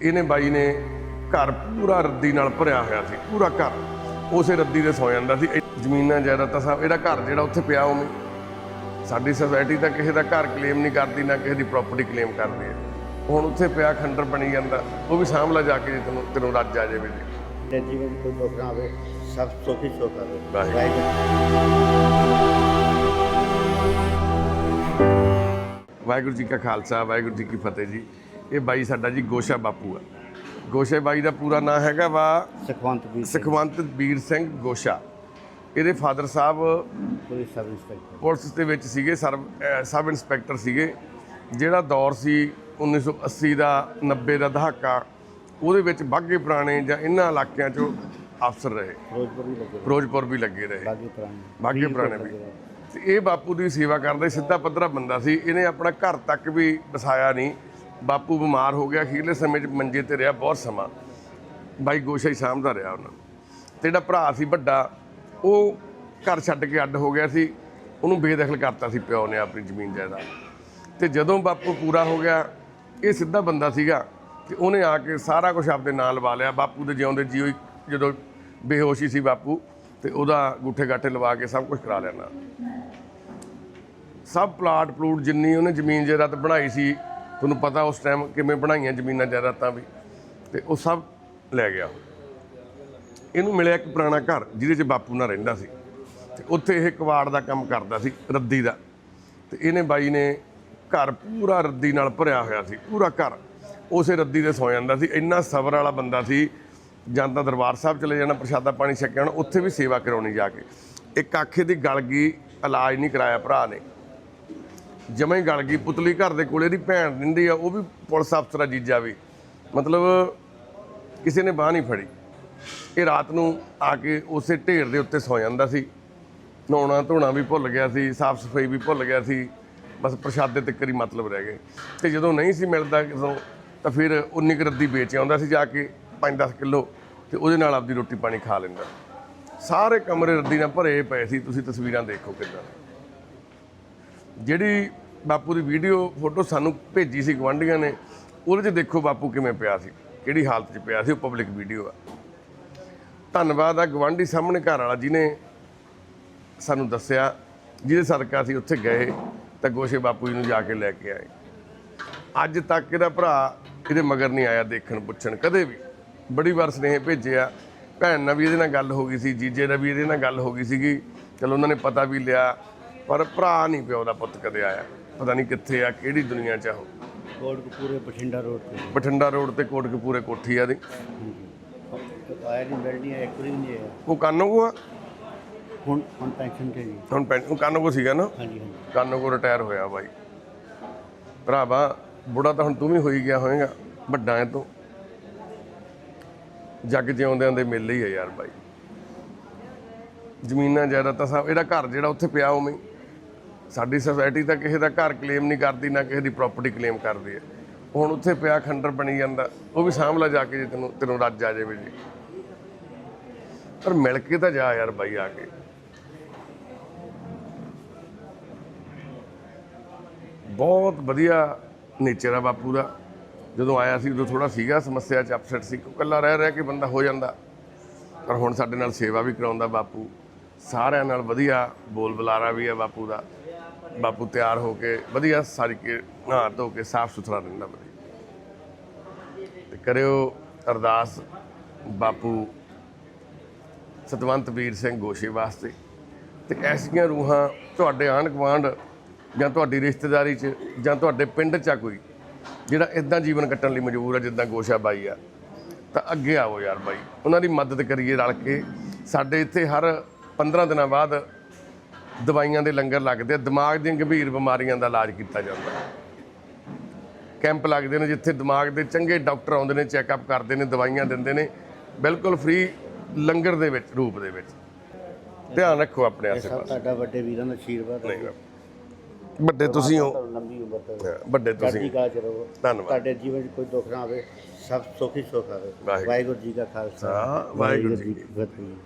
ਤੇ ਇਹਨੇ ਬਾਈ ਨੇ ਘਰ ਪੂਰਾ ਰੱਦੀ ਨਾਲ ਭਰਿਆ ਹੋਇਆ ਸੀ ਪੂਰਾ ਘਰ। ਉਸੇ ਰੱਦੀ ਦੇ ਸੌ ਜਾਂਦਾ ਸੀ। ਜ਼ਮੀਨਾਂ ਜਾਇਦਾਦਾਂ ਸਾਹਿਬ ਇਹਦਾ ਘਰ ਜਿਹੜਾ ਉੱਥੇ ਪਿਆ ਉਵੇਂ। ਸਾਡੀ ਸੋਸਾਇਟੀ ਤਾਂ ਕਿਸੇ ਦਾ ਘਰ ਕਲੇਮ ਨਹੀਂ ਕਰਦੀ ਨਾ ਕਿਸੇ ਦੀ ਪ੍ਰਾਪਰਟੀ ਕਲੇਮ ਕਰਦੀ ਹੈ। ਹੁਣ ਉੱਥੇ ਪਿਆ ਖੰਡਰ ਬਣੀ ਜਾਂਦਾ। ਉਹ ਵੀ ਸਾਂਭਲਾ ਜਾ ਕੇ ਤੈਨੂੰ ਤੈਨੂੰ ਰੱਜ ਆ ਜਾਵੇ ਜੀ। ਤੇ ਜੀਵਨ ਕੋਈ ਦੁੱਖ ਨਾ ਆਵੇ ਸਭ ਸੁਖੀ ਸੁਖ ਆਵੇ। ਵਾਹਿਗੁਰੂ। ਵਾਹਿਗੁਰੂ। ਵਾਹਿਗੁਰੂ ਜੀ ਕਾ ਖਾਲਸਾ ਵਾਹਿਗੁਰੂ ਜੀ ਕੀ ਫਤਿਹ ਜੀ। ਇਹ ਬਾਈ ਸਾਡਾ ਜੀ ਗੋਸ਼ਾ ਬਾਪੂ ਆ। ਗੋਸ਼ੇ ਬਾਈ ਦਾ ਪੂਰਾ ਨਾਮ ਹੈਗਾ ਵਾ ਸੁਖਵੰਤ ਵੀ ਸੁਖਵੰਤ ਵੀਰ ਸਿੰਘ ਗੋਸ਼ਾ। ਇਹਦੇ ਫਾਦਰ ਸਾਹਿਬ ਪੁਲਿਸ ਸਬ ਇੰਸਪੈਕਟਰ। ਪੁਲਿਸ ਦੇ ਵਿੱਚ ਸੀਗੇ ਸਬ ਇੰਸਪੈਕਟਰ ਸੀਗੇ। ਜਿਹੜਾ ਦੌਰ ਸੀ 1980 ਦਾ 90 ਦਾ ਦਹਾਕਾ ਉਹਦੇ ਵਿੱਚ ਬਾਗੇ ਪੁਰਾਣੇ ਜਾਂ ਇਹਨਾਂ ਇਲਾਕਿਆਂ 'ਚੋਂ ਅਫਸਰ ਰਹੇ। ਫਿਰੋਜ਼ਪੁਰ ਵੀ ਲੱਗੇ ਫਿਰੋਜ਼ਪੁਰ ਵੀ ਲੱਗੇ ਰਹੇ। ਬਾਗੀ ਪੁਰਾਣੇ। ਬਾਗੇ ਪੁਰਾਣੇ ਵੀ। ਤੇ ਇਹ ਬਾਪੂ ਦੀ ਸੇਵਾ ਕਰਦਾ ਸਿੱਧਾ ਪੱਧਰਾ ਬੰਦਾ ਸੀ। ਇਹਨੇ ਆਪਣਾ ਘਰ ਤੱਕ ਵੀ ਵਸਾਇਆ ਨਹੀਂ। ਬਾਪੂ ਬਿਮਾਰ ਹੋ ਗਿਆ, ਅਖੀਰਲੇ ਸਮੇਂ 'ਚ ਮੰਜੇ ਤੇ ਰਿਹਾ ਬਹੁਤ ਸਮਾਂ। ਬਾਈ ਗੋਸ਼ਾ ਹੀ ਸਾਂਭਦਾ ਰਿਹਾ ਉਹਨਾਂ। ਨੂੰ ਤੇ ਜਿਹੜਾ ਭਰਾ ਸੀ ਵੱਡਾ, ਉਹ ਘਰ ਛੱਡ ਕੇ ਅੱਡ ਹੋ ਗਿਆ ਸੀ। ਉਹਨੂੰ ਬੇਦਖਲ ਕਰਤਾ ਸੀ ਪਿਓ ਨੇ ਆਪਣੀ ਜ਼ਮੀਨ ਜਾਇਦਾਦ। ਤੇ ਜਦੋਂ ਬਾਪੂ ਪੂਰਾ ਹੋ ਗਿਆ, ਇਹ ਸਿੱਧਾ ਬੰਦਾ ਸੀਗਾ ਕਿ ਉਹਨੇ ਆ ਕੇ ਸਾਰਾ ਕੁਝ ਆਪਦੇ ਨਾਲ ਲਵਾ ਲਿਆ। ਬਾਪੂ ਦੇ ਜਿਉਂਦੇ ਜੀਓ ਜਦੋਂ ਬੇਹੋਸ਼ੀ ਸੀ ਬਾਪੂ, ਤੇ ਉਹਦਾ ਗੁੱਠੇ ਗਾਠੇ ਲਵਾ ਕੇ ਸਭ ਕੁਝ ਕਰਾ ਲਿਆ ਨਾਲ। ਸਭ ਪਲਾਟ ਪਲੂਟ ਜਿੰਨੀ ਉਹਨੇ ਜ਼ਮੀਨ ਜਾਇਦਾਦ ਬਣਾਈ ਸੀ ਤੁਹਾਨੂੰ ਪਤਾ ਉਸ ਟਾਈਮ ਕਿਵੇਂ ਬਣਾਈਆਂ ਜ਼ਮੀਨਾਂ ਜਾਇਦਾਦਾਂ ਵੀ। ਤੇ ਉਹ ਸਭ ਲੈ ਗਿਆ ਇਹਨੂੰ ਮਿਲਿਆ ਇੱਕ ਪੁਰਾਣਾ ਘਰ, ਜਿਹਦੇ 'ਚ ਬਾਪੂ ਨਾਲ ਰਹਿੰਦਾ ਸੀ। ਤੇ ਉੱਥੇ ਇਹ ਕਵਾੜ ਦਾ ਕੰਮ ਕਰਦਾ ਸੀ, ਰੱਦੀ ਦਾ। ਤੇ ਇਹਨੇ ਬਾਈ ਨੇ ਘਰ ਪੂਰਾ ਰੱਦੀ ਨਾਲ ਭਰਿਆ ਹੋਇਆ ਸੀ, ਪੂਰਾ ਘਰ। ਉਸੇ ਰੱਦੀ ਦੇ ਸੌ ਜਾਂਦਾ ਸੀ। ਇੰਨਾ ਸਬਰ ਵਾਲਾ ਬੰਦਾ ਸੀ, ਜਾਂ ਤਾਂ ਦਰਬਾਰ ਸਾਹਿਬ ਚਲੇ ਜਾਣਾ, ਪ੍ਰਸ਼ਾਦਾ ਪਾਣੀ ਛਕਿਆ ਹੋਣਾ, ਉੱਥੇ ਵੀ ਸੇਵਾ ਕਰਾਉਣੀ ਜਾ ਕੇ। ਇੱਕ ਆਖੇ ਦੀ ਗਲ ਗਈ ਇਲਾਜ ਨਹੀਂ ਕਰਾਇਆ ਭਰਾ ਨੇ। ਜਮਾਂ ਹੀ ਗਲ ਗਈ, ਪੁਤਲੀ ਘਰ ਦੇ ਕੋਲੇ ਦੀ ਭੈਣ ਰਹਿੰਦੀ ਆ, ਉਹ ਵੀ ਪੁਲਿਸ ਅਫਸਰ ਆ ਜੀਜਾ ਵੀ। ਮਤਲਬ ਕਿਸੇ ਨੇ ਬਾਹ ਨਹੀਂ ਫੜੀ। ਇਹ ਰਾਤ ਨੂੰ ਆ ਕੇ ਉਸੇ ਢੇਰ ਦੇ ਉੱਤੇ ਸੌ ਜਾਂਦਾ ਸੀ। ਨਹਾਉਣਾ ਧੋਣਾ ਵੀ ਭੁੱਲ ਗਿਆ ਸੀ ਸਾਫ਼ ਸਫ਼ਾਈ ਵੀ ਭੁੱਲ ਗਿਆ ਸੀ। ਬਸ ਪ੍ਰਸ਼ਾਦੇ ਤੱਕ ਹੀ ਮਤਲਬ ਰਹਿ ਗਏ। ਤੇ ਜਦੋਂ ਨਹੀਂ ਸੀ ਮਿਲਦਾ ਕਿਦੋਂ ਤਾਂ ਫਿਰ ਉਨੀ ਕੁ ਰੱਦੀ ਵੇਚ ਆਉਂਦਾ ਸੀ ਜਾ ਕੇ 5-10 ਕਿਲੋ ਤੇ ਉਹਦੇ ਨਾਲ ਆਪਦੀ ਰੋਟੀ ਪਾਣੀ ਖਾ ਲੈਂਦਾ। ਸਾਰੇ ਕਮਰੇ ਰੱਦੀ ਨਾਲ ਭਰੇ ਪਏ ਸੀ, ਤੁਸੀਂ ਤਸਵੀਰਾਂ ਦੇਖੋ ਕਿੱਦਾਂ। ਜਿਹੜੀ ਬਾਪੂ ਦੀ ਵੀਡੀਓ, ਫੋਟੋ ਸਾਨੂੰ ਭੇਜੀ ਸੀ ਗਵਾਂਢੀਆਂ ਨੇ, ਉਹਦੇ 'ਚ ਦੇਖੋ ਬਾਪੂ ਕਿਵੇਂ ਪਿਆ ਸੀ, ਕਿਹੜੀ ਹਾਲਤ 'ਚ ਪਿਆ ਸੀ, ਉਹ ਪਬਲਿਕ ਵੀਡੀਓ ਆ। ਧੰਨਵਾਦ ਆ ਗਵਾਂਢੀ ਸਾਹਮਣੇ ਘਰ ਵਾਲਾ ਜਿਹਨੇ ਸਾਨੂੰ ਦੱਸਿਆ, ਜਿਹਦੇ ਸਦਕਾ ਅਸੀਂ ਉੱਥੇ ਗਏ, ਤਾਂ ਗੋਸ਼ੇ ਬਾਪੂ ਜੀ ਨੂੰ ਜਾ ਕੇ ਲੈ ਕੇ ਆਏ। ਅੱਜ ਤੱਕ ਇਹਦਾ ਭਰਾ ਇਹਦੇ ਮਗਰ ਨਹੀਂ ਆਇਆ ਦੇਖਣ ਪੁੱਛਣ, ਕਦੇ ਵੀ। ਬੜੀ ਵਾਰ ਸੁਨੇਹੇ ਭੇਜਿਆ ਭੈਣ ਨਾਲ ਵੀ ਇਹਦੇ ਨਾਲ ਗੱਲ ਹੋ ਗਈ ਸੀ, ਜੀਜੇ ਨਾਲ ਵੀ ਇਹਦੇ ਨਾਲ ਗੱਲ ਹੋ ਗਈ ਸੀਗੀ। ਚਲੋ ਉਹਨਾਂ ਨੇ ਪਤਾ ਵੀ ਲਿਆ ਪਰ ਭਰਾ ਨਹੀਂ ਪਿਓ ਦਾ ਪੁੱਤ ਕਦੇ ਆਇਆ। ਪਤਾ ਨਹੀਂ ਕਿੱਥੇ ਆ ਕਿਹੜੀ ਦੁਨੀਆ 'ਚ ਆ ਉਹ। ਕੋਟਕਪੂਰੇ ਬਠਿੰਡਾ ਰੋਡ ਤੇ। ਬਠਿੰਡਾ ਰੋਡ ਤੇ ਕੋਟਕਪੂਰੇ ਕੋਠੀ ਆ ਦੀ ਆਇਆ ਨਹੀਂ ਮਿਲਣੀ ਹੈ ਇੱਕ ਵਾਰੀ ਵੀ ਨਹੀਂ ਆਇਆ। ਉਹ ਕਾਨੋਗੋ ਆ? ਹੁਣ ਹੁਣ ਪੈਨਸ਼ਨ ਤੇ ਜੀ। ਹੁਣ ਪੈਨ ਉਹ ਕਾਨੋਗੋ ਸੀਗਾ ਨਾ? ਹਾਂਜੀ ਹਾਂਜੀ। ਕਾਨੋਗੋ ਰਿਟਾਇਰ ਹੋਇਆ ਬਾਈ। ਭਰਾਵਾ ਬੁੜਾ ਤਾਂ ਹੁਣ ਤੂੰ ਵੀ ਹੋਈ ਗਿਆ ਹੋਏਗਾ ਵੱਡਾ ਐ ਤੂੰ। ਜੱਗ ਜਿਉਂਦਿਆਂ ਦੇ ਮੇਲੇ ਹੀ ਆ ਯਾਰ ਬਾਈ। ਜ਼ਮੀਨਾਂ ਜਾਇਦਾਦਾਂ ਸਾਹਿਬ ਇਹਦਾ ਘਰ ਜਿਹੜਾ ਉੱਥੇ ਪਿਆ ਉਵੇਂ। ਸਾਡੀ ਸੋਸਾਇਟੀ ਤਾਂ ਕਿਸੇ ਦਾ ਘਰ ਕਲੇਮ ਨਹੀਂ ਕਰਦੀ, ਨਾ ਕਿਸੇ ਦੀ ਪ੍ਰਾਪਰਟੀ ਕਲੇਮ ਕਰਦੀ ਹੈ। ਹੁਣ ਉੱਥੇ ਪਿਆ ਖੰਡਰ ਬਣੀ ਜਾਂਦਾ, ਉਹ ਵੀ ਸਾਂਭਲਾ ਜਾ ਕੇ ਜੇ ਤੈਨੂੰ ਤੈਨੂੰ ਰੱਜ ਆ ਜਾਵੇ ਜੀ। ਪਰ ਮਿਲ ਕੇ ਤਾਂ ਜਾ ਯਾਰ ਬਾਈ ਆ ਕੇ। ਬਹੁਤ ਵਧੀਆ ਨੇਚਰ ਆ ਬਾਪੂ ਦਾ। ਜਦੋਂ ਆਇਆ ਸੀ, ਉਦੋਂ ਥੋੜਾ ਸੀਗਾ ਸਮੱਸਿਆ ਚ ਅਪਸੈਟ ਸੀ ਕਿਉਂ ਇਕੱਲਾ ਰਹਿ ਰਹਿ ਕੇ ਬੰਦਾ ਹੋ ਜਾਂਦਾ। ਪਰ ਹੁਣ ਸਾਡੇ ਨਾਲ ਸੇਵਾ ਵੀ ਕਰਾਉਂਦਾ ਬਾਪੂ। ਸਾਰਿਆਂ ਨਾਲ ਵਧੀਆ ਬੋਲ ਬੁਲਾਰਾ ਵੀ ਹੈ ਬਾਪੂ ਦਾ। ਬਾਪੂ ਤਿਆਰ ਹੋ ਕੇ, ਵਧੀਆ ਸਾਰੀ ਕੇ, ਨਹਾ ਧੋ ਕੇ ਸਾਫ਼ ਸੁਥਰਾ ਰਹਿੰਦਾ ਵਧੀਆ ਤੇ ਕਰਿਓ ਅਰਦਾਸ ਬਾਪੂ ਸਤਵੰਤ ਵੀਰ ਸਿੰਘ ਗੋਸ਼ੇ ਵਾਸਤੇ। ਤੇ ਐਸੀਆਂ ਰੂਹਾਂ ਤੁਹਾਡੇ ਆਂਢ ਗੁਆਂਢ ਜਾਂ ਤੁਹਾਡੀ ਰਿਸ਼ਤੇਦਾਰੀ 'ਚ ਜਾਂ ਤੁਹਾਡੇ ਪਿੰਡ 'ਚ ਆ ਕੋਈ, ਜਿਹੜਾ ਇਦਾਂ ਜੀਵਨ ਕੱਟਣ ਲਈ ਮਜਬੂਰ ਆ, ਜਿੱਦਾਂ ਗੋਸ਼ਾ ਬਾਈ ਆ, ਤਾਂ ਅੱਗੇ ਆਓ ਯਾਰ ਬਾਈ। ਉਹਨਾਂ ਦੀ ਮਦਦ ਕਰੀਏ ਰਲ ਕੇ। ਸਾਡੇ ਇੱਥੇ ਹਰ 15 ਦਿਨਾਂ ਬਾਅਦ ਦਵਾਈਆਂ ਦੇ ਲੰਗਰ ਲੱਗਦੇ ਆ ਦਿਮਾਗ ਦੀਆਂ ਗੰਭੀਰ ਬਿਮਾਰੀਆਂ ਦਾ ਇਲਾਜ ਕੀਤਾ ਜਾਂਦਾ। ਕੈਂਪ ਲੱਗਦੇ ਨੇ ਜਿੱਥੇ ਦਿਮਾਗ ਦੇ ਚੰਗੇ ਡਾਕਟਰ ਆਉਂਦੇ ਨੇ ਚੈੱਕਅਪ ਕਰਦੇ ਨੇ ਦਵਾਈਆਂ ਦਿੰਦੇ ਨੇ ਬਿਲਕੁਲ ਫ੍ਰੀ ਲੰਗਰ ਦੇ ਵਿੱਚ ਰੂਪ ਦੇ ਵਿੱਚ। ਧਿਆਨ ਰੱਖੋ ਆਪਣੇ ਆਸੇ ਪਾਸੇ ਤੁਹਾਡਾ ਵੱਡੇ ਵੀਰਾਂ ਦਾ ਆਸ਼ੀਰਵਾਦ ਹੈ। ਨਹੀਂ ਵੱਡੇ ਤੁਸੀਂ ਹੋ। ਤੁਹਾਨੂੰ ਲੰਬੀ ਉਮਰ ਤੇ ਵੱਡੇ ਚੜ੍ਹਦੀ ਤੁਸੀਂ ਕਲਾ ਚ ਰਹੋ। ਧੰਨਵਾਦ। ਤੁਹਾਡੇ ਜੀਵਨ 'ਚ ਕੋਈ ਦੁੱਖ ਨਾ ਆਵੇ ਸਭ ਸੁਖੀ ਸੁਖ ਆਵੇ। ਵਾਹਿਗੁਰੂ। ਵਾਹਿਗੁਰੂ ਜੀ ਕਾ ਖਾਲਸਾ। ਹਾਂ, ਵਾਹਿਗੁਰੂ ਜੀ ਕੀ ਫਤਿਹ।